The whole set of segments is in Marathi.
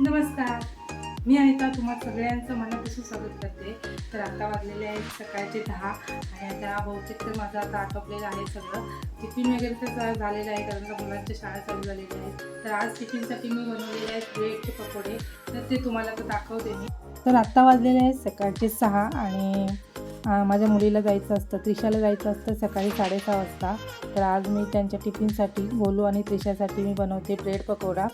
नमस्कार. मी अनिता तुम्हाला सगळ्यांचं मनापासून स्वागत करते. तर आता वाजलेले आहेत सकाळचे दहा आणि आता बहुतेक तर माझं आता आटोपलेलं आहे सगळं. टिफिन वगैरे तर झालेलं आहे कारण का मुलांच्या शाळा चालू झालेल्या आहेत. तर आज टिफिनसाठी मी बनवलेले आहेत ब्रेडचे पकोडे. तर ते तुम्हाला आता दाखवते मी. तर आत्ता वाजलेले आहेत सकाळचे सहा आणि माझ्या मुलीला जायचं असतं त्रिशाला जायचं असतं सकाळी साडेसहा वाजता. तर आज मी त्यांच्या टिफिनसाठी बोलू आणि त्रिशासाठी मी बनवते ब्रेड पकोडा.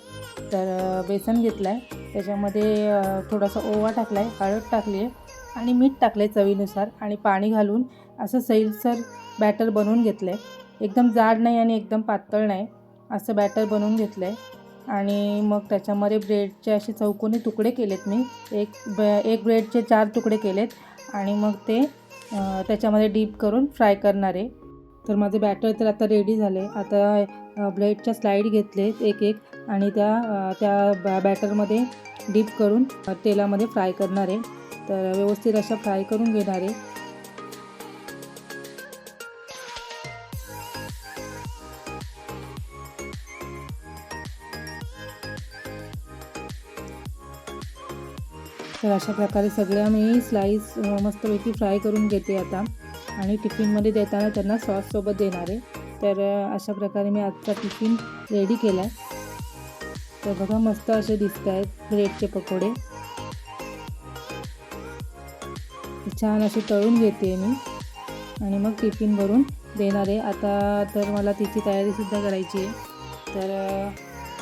तर बेसन घेतलं आहे त्याच्यामध्ये थोडासा ओवा टाकला आहे हळद टाकली आहे आणि मीठ टाकलं आहे चवीनुसार आणि पाणी घालून असं सैलसर बॅटर बनवून घेतलं आहे एकदम जाड नाही आणि एकदम पातळ नाही असं बॅटर बनवून घेतलं आहे आणि मग त्याच्यामध्ये ब्रेडचे असे चौकोनी तुकडे केलेत मी. एक ब एक ब्रेडचे चार तुकडे केलेत. आणि मग ते त्याच्यामध्ये डीप करून फ्राय करणार आहे. तर माझे बॅटर तर आता रेडी झाले. आता ब्लेडच्या स्लाईड घेतले एक एक आणि त्या त्या बॅ बॅटरमध्ये डीप करून तेलामध्ये फ्राय करणार आहे. तर व्यवस्थित अशा फ्राय करून घेणार आहे. तर अशा प्रकारे सगळ्या मी स्लाईस मस्तपैकी फ्राय करून घेते आता. आणि टिफिनमध्ये देताना त्यांना सॉससोबत देणार आहे. तर अशा प्रकारे मी आजचा टिफिन रेडी केला आहे तर बघा मस्त असे दिसत आहेत ब्रेडचे पकोडे. छान असे तळून घेते मी. आणि मग टिफिन भरून देणार आहे. आता तर मला तिची तयारीसुद्धा करायची आहे. तर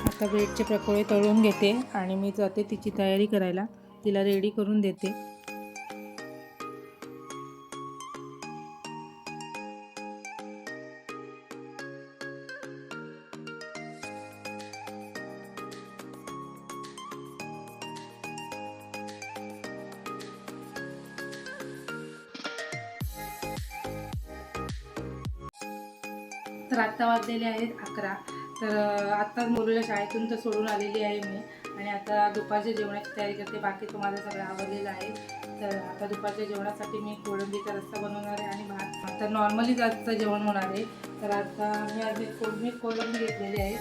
आता ब्रेडचे पकोडे तळून घेते आणि मी जाते तिची तयारी करायला. तिला रेडी करून देते. तर आत्ता वाजलेले आहेत अकरा. तर आत्ताच मुलीला शाळेतून तर सोडून आलेली आहे मी. आणि आता दुपारच्या जेवणाची तयारी करते. बाकी तुम्हाला सगळं आवडलेलं आहे. तर आता दुपारच्या जेवणासाठी मी कोळंबीचा रस्ता बनवणार आहे आणि भात. तर नॉर्मलीच आजचं जेवण होणार आहे. तर आता मी आज कोळंबी कोळंबी घेतलेली आहे.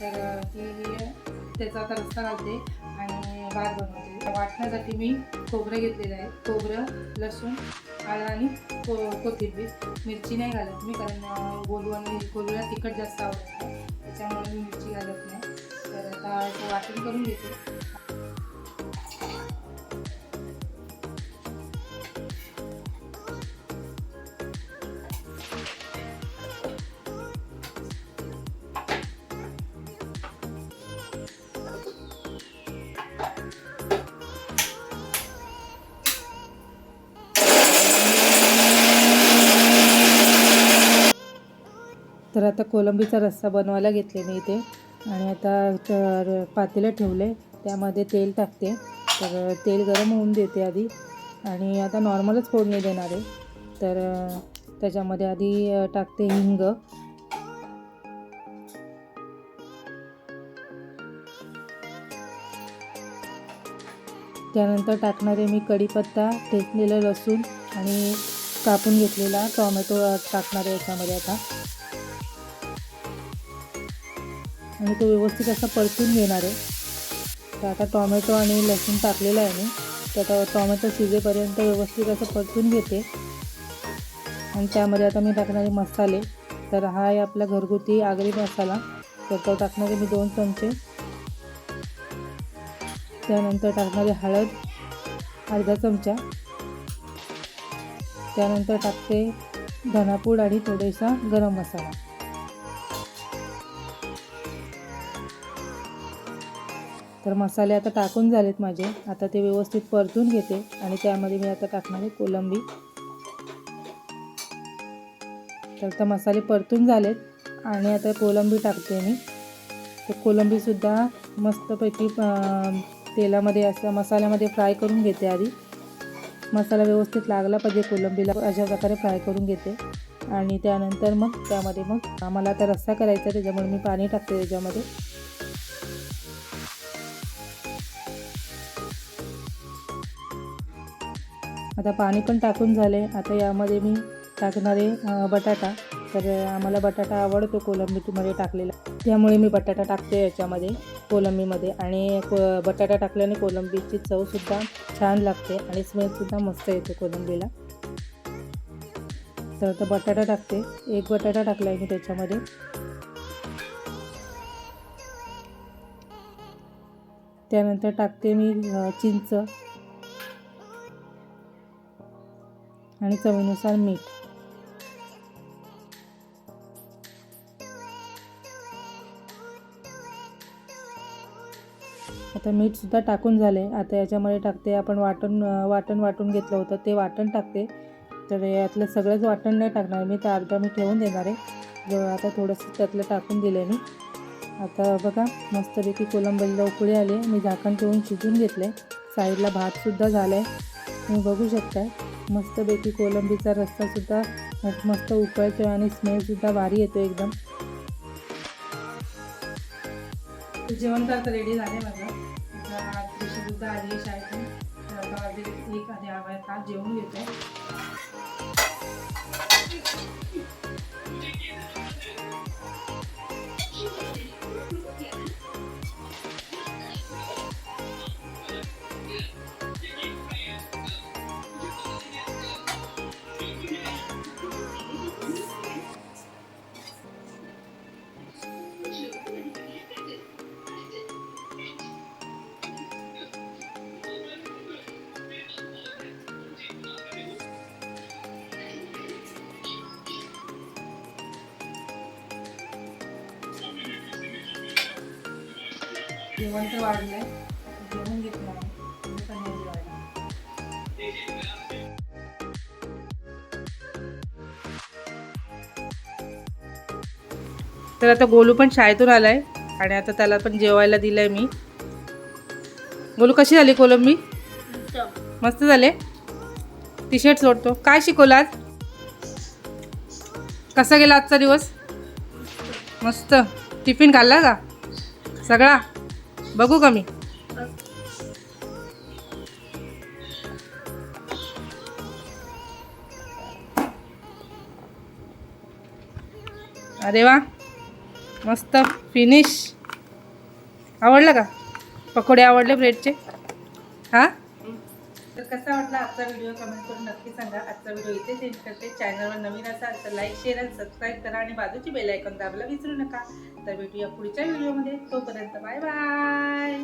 तर ती त्याचा आता रस्ता घालते आणि भात बनवते. वाटण्यासाठी मी खोबरं घेतलेलं आहे. खोबरं लसूण आलं आणि को कोथिंबीर. मिरची नाही घालत मी कारण गोलू आणि गोलूला तिखट जास्त आवडतं त्याच्यामुळे मी वाटण करून घेते. तर आता कोलंबीचा रस्सा बनवायला घेतले मी इथे. आणि आता तर पातेलं ठेवले त्यामध्ये तेल टाकते. तर तेल गरम होऊन देते आधी. आणि आता नॉर्मलच फोडणी देणार आहे. तर त्याच्यामध्ये आधी टाकते हिंग. त्यानंतर टाकणारे मी कढीपत्ता ठेचलेलं लसूण आणि कापून घेतलेला टॉमॅटो टाकणार आहे याच्यामध्ये आता. आणि तो व्यवस्थित असा परतून घेणार आहे. तर आता टॉमॅटो आणि लसूण टाकलेलं आहे मी. तर आता टॉमॅटो शिजेपर्यंत व्यवस्थित असं परतून घेते. आणि त्यामध्ये आता मी टाकणारे मसाले. तर हा आहे आपला घरगुती आगरी मसाला. तर तो टाकणारे मी दोन चमचे. त्यानंतर टाकणारे हळद अर्धा चमचा. त्यानंतर टाकते धनापूड आणि थोडेसा गरम मसाला. तर मसाले आता टाकून झालेत माझे. आता ते व्यवस्थित परतून घेते आणि त्यामध्ये मी आता टाकणार आहे कोलंबी. तर आता मसाले परतून झालेत आणि आता कोलंबी टाकते मी. तर कोलंबीसुद्धा मस्तपैकी तेलामध्ये असं मसाल्यामध्ये फ्राय करून घेते आधी. मसाला व्यवस्थित लागला पाहिजे कोलंबीला. अशा प्रकारे फ्राय करून घेते. आणि त्यानंतर मग त्यामध्ये मग आम्हाला आता रस्सा करायचा त्याच्यामुळे मी पाणी टाकते त्याच्यामध्ये. आता पाणी पण टाकून झाले. आता यामध्ये मी टाकणारे बटाटा. तर आम्हाला बटाटा आवडतो कोलंबीमध्ये टाकलेला. त्यामुळे मी बटाटा टाकते याच्यामध्ये कोलंबीमध्ये. आणि को बटाटा टाकल्याने कोलंबीची चवसुद्धा छान लागते आणि स्मेलसुद्धा मस्त येते कोलंबीला. तर आता बटाटा टाकते. एक बटाटा टाकला आहे मी त्याच्यामध्ये. त्यानंतर टाकते मी चिंच. आणि चवीनुसार मीठ. आता मीठसुद्धा टाकून झाले. आता याच्यामध्ये टाकते आपण वाटण वाटण वाटून घेतलं होतं. ते वाटण टाकते. तर यातलं सगळंच वाटण नाही टाकणार. मी तर अर्धा मी ठेवून देणार आहे. आता थोडंसं त्यातलं टाकून दिलं मी. आता बघा मस्तपैकी कोलंबरीला उकळी आली. मी झाकण ठेवून शिजून घेतले साईडला भातसुद्धा झाला आहे तुम्ही बघू शकता मस्तपैकी कोलंबीचा रस्सासुद्धा मस्त उकळतो आणि स्मेलसुद्धा भारी येतो एकदम. जेवण तर आता रेडी झाले माझं? सुद्धा आली शाळेतून. एक आधी आवाज तास जेवून घेते जेवण तर वाढलंय. जेवण घेतलं तुम्ही म्हणजे पण जेवायला. तर आता गोलू पण शाळेतून आलाय आणि आता त्याला पण जेवायला दिलंय मी. गोलू कशी झाली कोलंबी? मस्त झाले? टी शर्ट सोडतो. काय शिकवलं आज? कसा गेला आजचा दिवस? मस्त. टिफिन खाल्ला का? सगळा? बघू का मी. अरे वा. मस्त फिनिश आवडलं का? पकोडे आवडले ब्रेडचे हां? तर कसा वाटला आजचा व्हिडिओ कमेंट करून नक्की सांगा. आजचा व्हिडिओ इथे चेंज करते. चॅनलवर नवीन असाल तर लाईक शेअर आणि सबस्क्राईब करा आणि बाजूची बेल ऐकून दाबायला विसरू नका. तर भेटूया पुढच्या व्हिडिओमध्ये तोपर्यंत बाय बाय